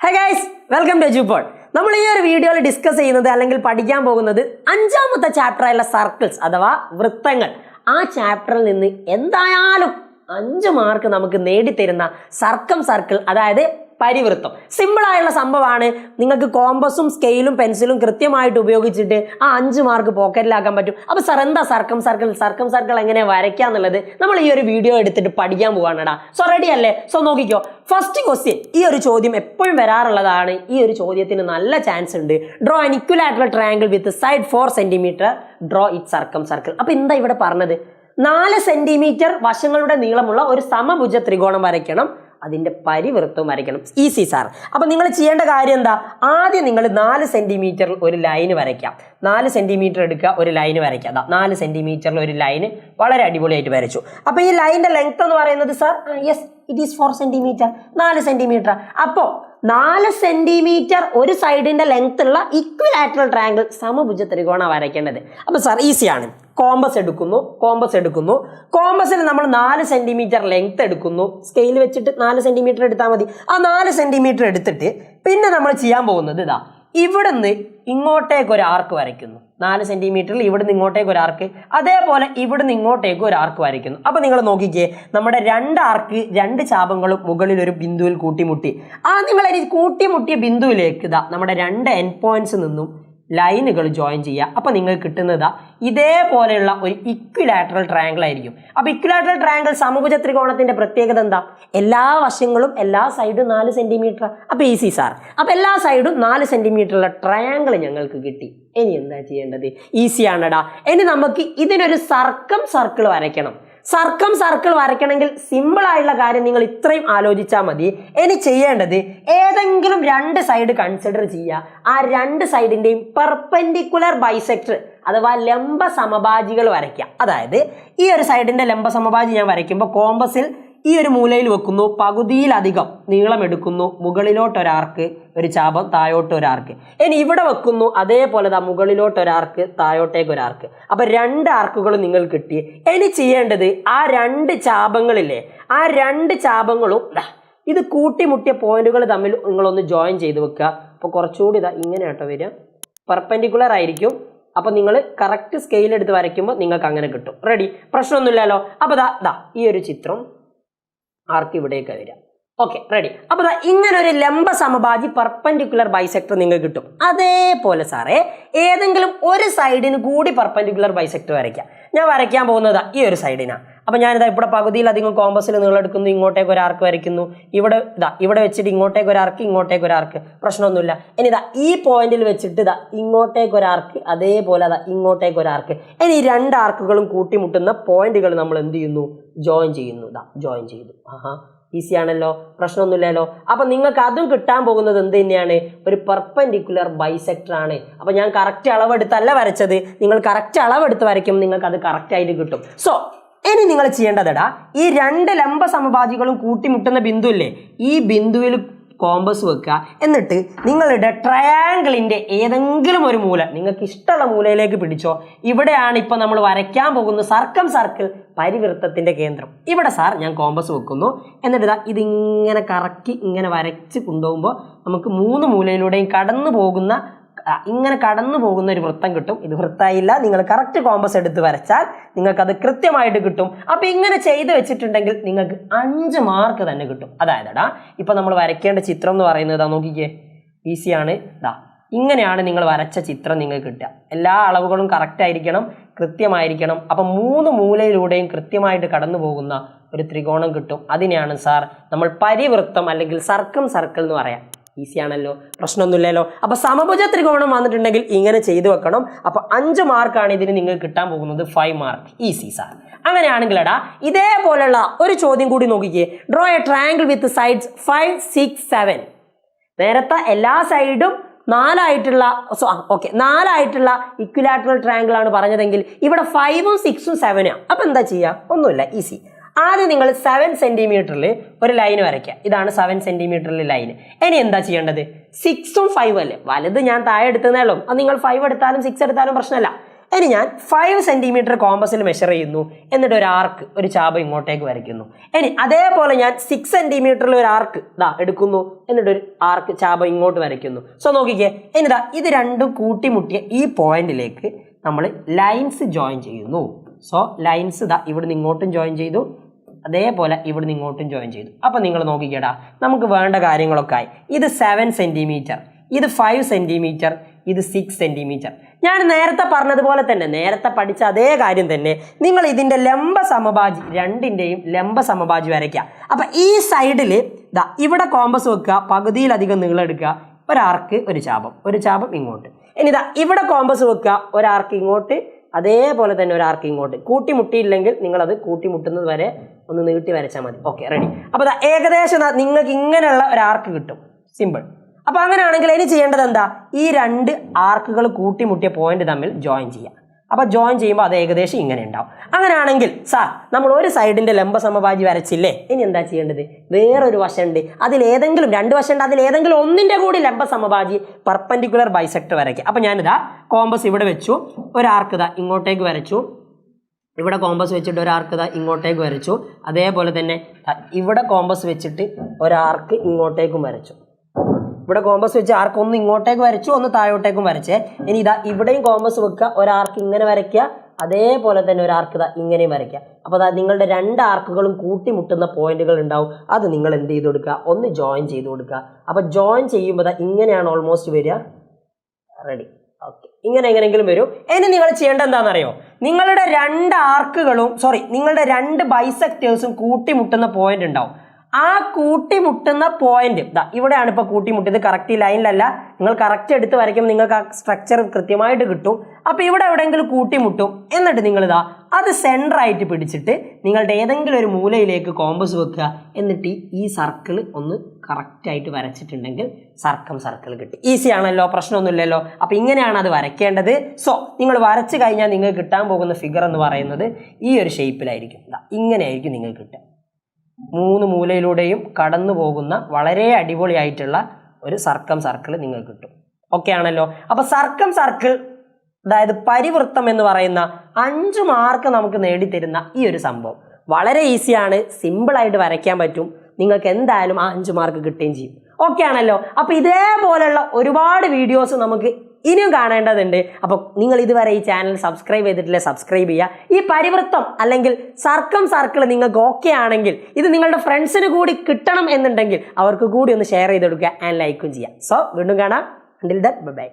Hey guys welcome to ജൂപ്പോൾ നമ്മൾ ഈ ഒരു വീഡിയോയിൽ ഡിസ്കസ് ചെയ്യുന്നത് അല്ലെങ്കിൽ പഠിക്കാൻ പോകുന്നത് അഞ്ചാമത്തെ ചാപ്റ്റർ ആയുള്ള സർക്കിൾസ് അഥവാ വൃത്തങ്ങൾ. ആ ചാപ്റ്ററിൽ നിന്ന് എന്തായാലും അഞ്ച് മാർക്ക് നമുക്ക് നേടിത്തരുന്ന സർക്കം സർക്കിൾ അതായത് പരിവൃത്തം. സിമ്പിൾ ആയുള്ള സംഭവമാണ്. നിങ്ങൾക്ക് കോമ്പസും സ്കെയിലും പെൻസിലും കൃത്യമായിട്ട് ഉപയോഗിച്ചിട്ട് ആ അഞ്ച് മാർക്ക് പോക്കറ്റിലാക്കാൻ പറ്റും. അപ്പോൾ സാർ എന്താ സർക്കം സർക്കിൾ സർക്കം സർക്കിൾ എങ്ങനെ വരയ്ക്കുക എന്നുള്ളത് നമ്മൾ ഈ ഒരു വീഡിയോ എടുത്തിട്ട് പഠിക്കാൻ പോവാണടാ. സോ റെഡി അല്ലേ? സോ നോക്കിക്കോ. ഫസ്റ്റ് ക്വസ്റ്റ്യൻ ഈ ഒരു ചോദ്യം എപ്പോഴും വരാറുള്ളതാണ്. ഈ ഒരു ചോദ്യത്തിന് നല്ല ചാൻസ് ഉണ്ട്. Draw an triangle with side four centimetre draw it circumcircle അപ്പോൾ എന്താ ഇവിടെ പറഞ്ഞത്? നാല് സെന്റിമീറ്റർ വശങ്ങളുടെ നീളമുള്ള ഒരു സമഭുജ ത്രികോണം വരയ്ക്കണം. അതിന്റെ പരിവൃത്തവും വരയ്ക്കണം. ഈസി സാർ അപ്പോൾ നിങ്ങൾ ചെയ്യേണ്ട കാര്യം എന്താ? ആദ്യം നിങ്ങൾ നാല് സെന്റിമീറ്ററിൽ ഒരു ലൈൻ വരയ്ക്കാം. നാല് സെന്റിമീറ്റർ എടുക്കുക ഒരു ലൈൻ വരയ്ക്കാം അതാ നാല് സെന്റിമീറ്ററിൽ ഒരു ലൈൻ വളരെ അടിപൊളിയായിട്ട് വരച്ചു. അപ്പോൾ ഈ ലൈനിന്റെ ലെങ്ത് എന്ന് പറയുന്നത് sir yes it is four centimetre നാല് സെന്റിമീറ്റർ അപ്പോൾ നാല് സെന്റിമീറ്റർ ഒരു സൈഡിന്റെ ലെങ്ത് ഉള്ള ഇക്വലാറ്ററൽ ട്രയാങ്കിൾ സമഭുജ ത്രികോണ വരയ്ക്കേണ്ടത്. അപ്പം സാർ ഈസിയാണ് കോമ്പസ് എടുക്കുന്നു കോമ്പസ് എടുക്കുന്നു. കോമ്പസിൽ നമ്മൾ നാല് സെന്റിമീറ്റർ ലെങ്ത് എടുക്കുന്നു. സ്കെയിൽ വെച്ചിട്ട് നാല് സെന്റിമീറ്റർ എടുത്താൽ മതി. ആ നാല് സെന്റിമീറ്റർ എടുത്തിട്ട് പിന്നെ നമ്മൾ ചെയ്യാൻ പോകുന്നത് ഇതാ. ഇവിടുന്ന് ഇങ്ങോട്ടേക്ക് ഒരു ആർക്ക് വരയ്ക്കുന്നു. നാല് സെന്റിമീറ്ററിൽ ഇവിടുന്ന് ഇങ്ങോട്ടേക്ക് ഒരു ആർക്ക് അതേപോലെ ഇവിടുന്ന് ഇങ്ങോട്ടേക്ക് ഒരു ആർക്ക് വരയ്ക്കുന്നു. അപ്പൊ നിങ്ങൾ നോക്കിക്കേ നമ്മുടെ രണ്ട് ആർക്ക് രണ്ട് ചാപങ്ങളും മുകളിൽ ഒരു ബിന്ദുവിൽ കൂട്ടിമുട്ടി. ആ നിങ്ങൾ ഇനി കൂട്ടിമുട്ടിയ ബിന്ദുവിലേക്ക് ഇതാ നമ്മുടെ രണ്ട് എൻ പോയിന്റ്സ് നിന്നും ലൈനുകൾ ജോയിൻ ചെയ്യുക. അപ്പോൾ നിങ്ങൾക്ക് കിട്ടുന്നത് ഇതേപോലെയുള്ള ഒരു ഇക്വിലാറ്ററൽ ട്രയാങ്കിൾ ആയിരിക്കും. അപ്പോൾ ഇക്വിലാറ്ററൽ ട്രയാങ്കിൾ സമഭുജ ത്രികോണത്തിന്റെ പ്രത്യേകത എന്താ? എല്ലാ വശങ്ങളും എല്ലാ സൈഡും നാല് സെന്റിമീറ്റർ അപ്പോൾ ഈസി സാർ അപ്പോൾ എല്ലാ സൈഡും നാല് സെന്റിമീറ്ററുള്ള ട്രയാങ്കിൾ ഞങ്ങൾക്ക് കിട്ടി. ഇനി എന്താ ചെയ്യേണ്ടത്? ഈസി ആണടാ. ഇനി നമുക്ക് ഇതിനൊരു സർക്കം സർക്കിൾ വരയ്ക്കണം. സർക്കം സർക്കിൾ വരയ്ക്കണമെങ്കിൽ സിമ്പിൾ ആയിട്ടുള്ള കാര്യം നിങ്ങൾ ഇത്രയും ആലോചിച്ചാൽ മതി. ഇനി ചെയ്യേണ്ടത് ഏതെങ്കിലും രണ്ട് സൈഡ് കൺസിഡർ ചെയ്യുക. ആ രണ്ട് സൈഡിന്റെയും പെർപെൻഡിക്കുലർ ബൈസെക്ടർ അഥവാ ലംബ സമഭാജികൾ വരയ്ക്കുക. അതായത് ഈ ഒരു സൈഡിന്റെ ലംബ സമഭാജി ഞാൻ വരയ്ക്കുമ്പോൾ കോമ്പസിൽ ഈ ഒരു മൂലയിൽ വെക്കുന്നു പകുതിയിലധികം നീളം എടുക്കുന്നു മുകളിലോട്ട് ഒരാർക്ക് ഒരു ചാപം താഴോട്ട് ഒരാർക്ക് ഇനി ഇവിടെ വെക്കുന്നു അതേപോലെ താ മുകളിലോട്ട് ഒരാർക്ക് താഴോട്ടേക്ക് ഒരാർക്ക് അപ്പൊ രണ്ട് ആർക്കുകൾ നിങ്ങൾ കിട്ടി. ഇനി ചെയ്യേണ്ടത് ആ രണ്ട് ചാപങ്ങളില്ലേ ആ രണ്ട് ചാപങ്ങളും ഇത് കൂട്ടിമുട്ടിയ പോയിന്റുകൾ തമ്മിൽ നിങ്ങളൊന്ന് ജോയിൻ ചെയ്ത് വെക്കുക. അപ്പോൾ കുറച്ചുകൂടി ഇതാ ഇങ്ങനെ കേട്ടോ വരിക. പെർപെൻഡിക്കുലർ ആയിരിക്കും. അപ്പോൾ നിങ്ങൾ കറക്റ്റ് സ്കെയിൽ എടുത്ത് വരയ്ക്കുമ്പോൾ നിങ്ങൾക്ക് അങ്ങനെ കിട്ടും. റെഡി. പ്രശ്നമൊന്നുമില്ലല്ലോ. അപ്പോൾ ദാ ദാ ഈ ഒരു ചിത്രം. ആർക്ക് ഇവിടേക്ക് വരിക? ഓക്കെ റെഡി അപ്പോൾ ഇങ്ങനെ ഒരു ലംബ സമഭാജി പെർപെൻഡിക്കുലർ ബൈസെക്ടർ നിങ്ങൾക്ക് കിട്ടും. അതേപോലെ സാറേ ഏതെങ്കിലും ഒരു സൈഡിന് കൂടി പെർപെൻഡിക്കുലർ ബൈസെക്ടർ വരയ്ക്കാം. ഞാൻ വരയ്ക്കാൻ പോകുന്നത് ഈ ഒരു സൈഡിനാണ് അപ്പോൾ ഞാനിതാ ഇവിടെ പകുതിയിലധികം കോമ്പസിൽ നീളെടുക്കുന്നു ഇങ്ങോട്ടേക്ക് ഒരു ആർക്ക് വരയ്ക്കുന്നു. ഇവിടെ ഇതാ ഇവിടെ വെച്ചിട്ട് ഇങ്ങോട്ടേക്ക് ഒരു ആർക്ക് ഇങ്ങോട്ടേക്ക് ഒരു ആർക്ക് പ്രശ്നമൊന്നുമില്ല. ഇനി ഇതാ ഈ പോയിന്റിൽ വെച്ചിട്ട് ഇതാ ഇങ്ങോട്ടേക്ക് ഒരു ആർക്ക് അതേപോലെ അതാ ഇങ്ങോട്ടേക്ക് ഒരു ആർക്ക് ഇനി ഈ രണ്ട് ആർക്കുകളും കൂട്ടിമുട്ടുന്ന പോയിന്റുകൾ നമ്മൾ എന്ത് ചെയ്യുന്നു? ജോയിൻ ചെയ്യുന്നു. ഇതാ ജോയിൻ ചെയ്തു. ആഹാ ഈസി ആണല്ലോ. പ്രശ്നമൊന്നുമില്ലല്ലോ. അപ്പൊ നിങ്ങൾക്ക് അതും കിട്ടാൻ പോകുന്നത് എന്ത് തന്നെയാണ്? ഒരു പെർപെൻഡിക്കുലർ ബൈസെക്ടർ ആണ്. അപ്പൊ ഞാൻ കറക്റ്റ് അളവെടുത്തല്ല വരച്ചത്. നിങ്ങൾ കറക്റ്റ് അളവെടുത്ത് വരയ്ക്കും നിങ്ങൾക്ക് അത് കറക്റ്റ് ആയിട്ട് കിട്ടും. സോ ഇനി നിങ്ങൾ ചെയ്യേണ്ടതെടാ ഈ രണ്ട് ലംബ സമഭാജികളും കൂട്ടിമുട്ടുന്ന ബിന്ദു ഇല്ലേ ഈ ബിന്ദുവിൽ കോമ്പസ് വെക്കുക. എന്നിട്ട് നിങ്ങളുടെ ട്രയാങ്കിളിന്റെ ഏതെങ്കിലും ഒരു മൂല നിങ്ങൾക്ക് ഇഷ്ടമുള്ള മൂലയിലേക്ക് പിടിച്ചോ. ഇവിടെയാണ് ഇപ്പോൾ നമ്മൾ വരയ്ക്കാൻ പോകുന്ന സർക്കം സർക്കിൾ പരിവൃത്തത്തിന്റെ കേന്ദ്രം. ഇവിടെ സാർ ഞാൻ കോമ്പസ് വെക്കുന്നു. എന്നിട്ട് ഇതാ ഇതിങ്ങനെ കറക്കി ഇങ്ങനെ വരച്ച് കൊണ്ടുപോകുമ്പോൾ നമുക്ക് മൂന്ന് മൂലയിലൂടെയും കടന്നു പോകുന്ന ഇങ്ങനെ കടന്നു പോകുന്ന ഒരു വൃത്തം കിട്ടും. ഇത് വൃത്തായില്ല. നിങ്ങൾ കറക്റ്റ് കോമ്പസ് എടുത്ത് വരച്ചാൽ നിങ്ങൾക്കത് കൃത്യമായിട്ട് കിട്ടും. അപ്പം ഇങ്ങനെ ചെയ്ത് വെച്ചിട്ടുണ്ടെങ്കിൽ നിങ്ങൾക്ക് അഞ്ച് മാർക്ക് തന്നെ കിട്ടും. അതായത് ഡാ ഇപ്പം നമ്മൾ വരയ്ക്കേണ്ട ചിത്രം എന്ന് പറയുന്നത് നോക്കിക്കേ. ഈസിയാണ് ഇതാ ഇങ്ങനെയാണ് നിങ്ങൾ വരച്ച ചിത്രം നിങ്ങൾക്ക് കിട്ടുക. എല്ലാ അളവുകളും കറക്റ്റ് ആയിരിക്കണം കൃത്യമായിരിക്കണം. അപ്പം മൂന്ന് മൂലയിലൂടെയും കൃത്യമായിട്ട് കടന്നു പോകുന്ന ഒരു ത്രികോണം കിട്ടും. അതിനെയാണ് സാർ നമ്മൾ പരിവൃത്തം അല്ലെങ്കിൽ സർക്കം സർക്കിൾ എന്ന് പറയാം. ഈസി ആണല്ലോ പ്രശ്നമൊന്നുമില്ലല്ലോ. അപ്പൊ സമഭുജ ത്രികോണം വന്നിട്ടുണ്ടെങ്കിൽ ഇങ്ങനെ ചെയ്തു വെക്കണം. അപ്പൊ അഞ്ച് മാർക്കാണ് ഇതിന് നിങ്ങൾക്ക് കിട്ടാൻ പോകുന്നത്. ഫൈവ് മാർക്ക് ഈസി സാർ അങ്ങനെയാണെങ്കിൽ എടാ ഇതേപോലെയുള്ള ഒരു ചോദ്യം കൂടി നോക്കിക്കേ. Draw a triangle with sides five six seven നേരത്തെ എല്ലാ സൈഡും നാലായിട്ടുള്ള സോ ഓക്കെ നാലായിട്ടുള്ള ഇക്വിലാറ്ററൽ ട്രയാങ്കിൾ ആണ് പറഞ്ഞതെങ്കിൽ ഇവിടെ ഫൈവും സിക്സും സെവനും അപ്പൊ എന്താ ചെയ്യുക ഒന്നുമില്ല. ഈസി ആദ്യം നിങ്ങൾ സെവൻ സെന്റിമീറ്ററിൽ ഒരു ലൈൻ വരയ്ക്കുക. ഇതാണ് സെവൻ സെന്റിമീറ്ററിൽ ലൈൻ ഇനി എന്താ ചെയ്യേണ്ടത്? സിക്സും ഫൈവ് അല്ലേ? വലുത് ഞാൻ താഴെ എടുത്തതേ അത് നിങ്ങൾ ഫൈവ് എടുത്താലും സിക്സ് എടുത്താലും പ്രശ്നമല്ല. ഇനി ഞാൻ ഫൈവ് സെന്റിമീറ്റർ കോമ്പസിൽ മെഷർ ചെയ്യുന്നു. എന്നിട്ട് ഒരു ആർക്ക് ഒരു ചാപ ഇങ്ങോട്ടേക്ക് വരയ്ക്കുന്നു. ഇനി അതേപോലെ ഞാൻ സിക്സ് സെന്റിമീറ്ററിൽ ഒരു ആർക്ക് ഇതാ എടുക്കുന്നു. എന്നിട്ട് ഒരു ആർക്ക് ചാപ ഇങ്ങോട്ട് വരയ്ക്കുന്നു. സോ നോക്കിക്കേ ഇനി ഇതാ ഇത് രണ്ടും കൂട്ടിമുട്ടിയ ഈ പോയിന്റിലേക്ക് നമ്മൾ ലൈൻസ് ജോയിൻ ചെയ്യുന്നു. സോ ലൈൻസ് ഇതാ ഇവിടുന്ന് ഇങ്ങോട്ടും ജോയിൻ ചെയ്തു. അതേപോലെ ഇവിടുന്ന് ഇങ്ങോട്ടും ജോയിൻ ചെയ്തു. അപ്പോൾ നിങ്ങൾ നോക്കിക്കേടാ നമുക്ക് വേണ്ട കാര്യങ്ങളൊക്കെ ആയി ഇത് സെവൻ സെന്റിമീറ്റർ ഇത് ഫൈവ് സെന്റിമീറ്റർ ഇത് സിക്സ് സെന്റിമീറ്റർ ഞാൻ നേരത്തെ പറഞ്ഞതുപോലെ തന്നെ നേരത്തെ പഠിച്ച അതേ കാര്യം തന്നെ നിങ്ങൾ ഇതിന്റെ ലംബ സമഭാജി രണ്ടിന്റെയും ലംബ സമഭാജി വരയ്ക്കുക. അപ്പം ഈ സൈഡിൽ ദാ ഇവിടെ കോമ്പസ് വെക്കുക പകുതിയിലധികം നീളം എടുക്കുക ഒരാർക്ക് ഒരു ചാപം ഒരു ചാപം ഇങ്ങോട്ട്. ഇനി ഇതാ ഇവിടെ കോമ്പസ് വെക്കുക ഒരാർക്ക് ഇങ്ങോട്ട് അതേപോലെ തന്നെ ഒരു ആർക്ക് ഇങ്ങോട്ട്. കൂട്ടിമുട്ടിയില്ലെങ്കിൽ നിങ്ങളത് കൂട്ടിമുട്ടുന്നത് വരെ ഒന്ന് നീട്ടി വരച്ചാൽ മതി. ഓക്കെ റെഡി അപ്പോൾ ഏകദേശം നിങ്ങൾക്ക് ഇങ്ങനെയുള്ള ഒരു ആർക്ക് കിട്ടും. സിമ്പിൾ അപ്പോൾ അങ്ങനെയാണെങ്കിൽ ഇനി ചെയ്യേണ്ടത് എന്താ? ഈ രണ്ട് ആർക്കുകൾ കൂട്ടിമുട്ടിയ പോയിന്റ് തമ്മിൽ ജോയിൻ ചെയ്യാം. അപ്പോൾ ജോയിൻ ചെയ്യുമ്പോൾ അത് ഏകദേശം ഇങ്ങനെ ഉണ്ടാവും. അങ്ങനെയാണെങ്കിൽ സാർ നമ്മൾ ഒരു സൈഡിന്റെ ലംബ സമഭാജി വരച്ചില്ലേ? ഇനി എന്താ ചെയ്യേണ്ടത്? വേറൊരു വശമുണ്ട് അതിലേതെങ്കിലും രണ്ട് വശമുണ്ട് അതിലേതെങ്കിലും ഒന്നിന്റെ കൂടി ലംബ സമഭാജി പെർപ്പൻഡിക്കുലർ ബൈസെക്ടർ വരയ്ക്കുക. അപ്പോൾ ഞാനിതാ കോമ്പസ് ഇവിടെ വെച്ചു. ഒരു ആർക്ക് ഇതാ ഇങ്ങോട്ടേക്ക് വരച്ചു. ഇവിടെ കോമ്പസ് വെച്ചിട്ട് ഒരു ആർക്ക് ഇതാ ഇങ്ങോട്ടേക്ക് വരച്ചു. അതേപോലെ തന്നെ ഇവിടെ കോമ്പസ് വെച്ചിട്ട് ഒരാർക്ക് ഇങ്ങോട്ടേക്കും വരച്ചു. ഇവിടെ കോമ്പസ് വെച്ച് ആർക്ക് ഒന്ന് ഇങ്ങോട്ടേക്ക് വരച്ചു ഒന്ന് താഴോട്ടേക്കും വരച്ചേ. ഇനി ഇതാ ഇവിടെയും കോമ്പസ് വെക്കുക ഒരാർക്ക് ഇങ്ങനെ വരയ്ക്കുക അതേപോലെ തന്നെ ഒരു ആർക്ക് ഇതാ ഇങ്ങനെയും വരയ്ക്കുക. അപ്പോൾ അതാ നിങ്ങളുടെ രണ്ട് ആർക്കുകളും കൂട്ടിമുട്ടുന്ന പോയിന്റുകൾ ഉണ്ടാവും. അത് നിങ്ങൾ എന്ത് ചെയ്ത് കൊടുക്കുക? ഒന്ന് ജോയിൻ ചെയ്ത് കൊടുക്കുക. അപ്പോൾ ജോയിൻ ചെയ്യുമ്പോൾ ഇങ്ങനെയാണ് ഓൾമോസ്റ്റ് വരിക. റെഡി ഓക്കെ ഇങ്ങനെ എങ്ങനെയെങ്കിലും വരും. ഇനി നിങ്ങൾ ചെയ്യേണ്ട എന്താണെന്നറിയോ? നിങ്ങളുടെ രണ്ട് ആർക്കുകളും സോറി നിങ്ങളുടെ രണ്ട് ബൈസെക്ടേഴ്സും കൂട്ടിമുട്ടുന്ന പോയിന്റ് ഉണ്ടാവും. ആ കൂട്ടിമുട്ടുന്ന പോയിന്റ് ഇതാ ഇവിടെയാണ് ഇപ്പോൾ കൂട്ടിമുട്ടിയത്. കറക്റ്റ് ലൈനിലല്ല നിങ്ങൾ കറക്റ്റ് എടുത്ത് വരയ്ക്കുമ്പോൾ നിങ്ങൾക്ക് ആ സ്ട്രക്ചർ കൃത്യമായിട്ട് കിട്ടും. അപ്പോൾ ഇവിടെ എവിടെയെങ്കിലും കൂട്ടിമുട്ടും. എന്നിട്ട് നിങ്ങൾ ഇതാ അത് സെന്റർ ആയിട്ട് പിടിച്ചിട്ട് നിങ്ങളുടെ ഏതെങ്കിലും ഒരു മൂലയിലേക്ക് കോമ്പസ് വെക്കുക. എന്നിട്ട് ഈ സർക്കിൾ ഒന്ന് കറക്റ്റായിട്ട് വരച്ചിട്ടുണ്ടെങ്കിൽ സർക്കം സർക്കിൾ കിട്ടും. ഈസി ആണല്ലോ പ്രശ്നമൊന്നുമില്ലല്ലോ. അപ്പോൾ ഇങ്ങനെയാണ് അത് വരയ്ക്കേണ്ടത്. സോ നിങ്ങൾ വരച്ച് കഴിഞ്ഞാൽ നിങ്ങൾക്ക് കിട്ടാൻ പോകുന്ന ഫിഗർ എന്ന് പറയുന്നത് ഈ ഒരു ഷേപ്പിലായിരിക്കും ഇങ്ങനെയായിരിക്കും നിങ്ങൾക്ക് കിട്ടുക. മൂന്ന് മൂലയിലൂടെയും കടന്നു പോകുന്ന വളരെ അടിപൊളിയായിട്ടുള്ള ഒരു സർക്കം സർക്കിൾ നിങ്ങൾക്ക് കിട്ടും. ഓക്കെ ആണല്ലോ? അപ്പോൾ സർക്കം സർക്കിൾ അതായത് പരിവൃത്തം എന്ന് പറയുന്ന അഞ്ച് മാർക്ക് നമുക്ക് നേടിത്തരുന്ന ഈ ഒരു സംഭവം. വളരെ ഈസിയാണ് സിമ്പിളായിട്ട് വരയ്ക്കാൻ പറ്റും. നിങ്ങൾക്ക് എന്തായാലും ആ അഞ്ച് മാർക്ക് കിട്ടുകയും ചെയ്യും. ഓക്കെ ആണല്ലോ? അപ്പോൾ ഇതേപോലെയുള്ള ഒരുപാട് വീഡിയോസ് നമുക്ക് ഇനിയും കാണേണ്ടതുണ്ട്. അപ്പോൾ നിങ്ങൾ ഇതുവരെ ഈ ചാനൽ സബ്സ്ക്രൈബ് ചെയ്തിട്ടില്ല സബ്സ്ക്രൈബ് ചെയ്യുക. ഈ പരിവൃത്തം അല്ലെങ്കിൽ സർക്കം സർക്കിൾ നിങ്ങൾക്ക് ഓക്കെ ആണെങ്കിൽ ഇത് നിങ്ങളുടെ ഫ്രണ്ട്സിന് കൂടി കിട്ടണം എന്നുണ്ടെങ്കിൽ അവർക്ക് കൂടി ഒന്ന് ഷെയർ ചെയ്ത് കൊടുക്കുക ആൻഡ് ലൈക്കും ചെയ്യാം സോ വീണ്ടും കാണാം. Until the by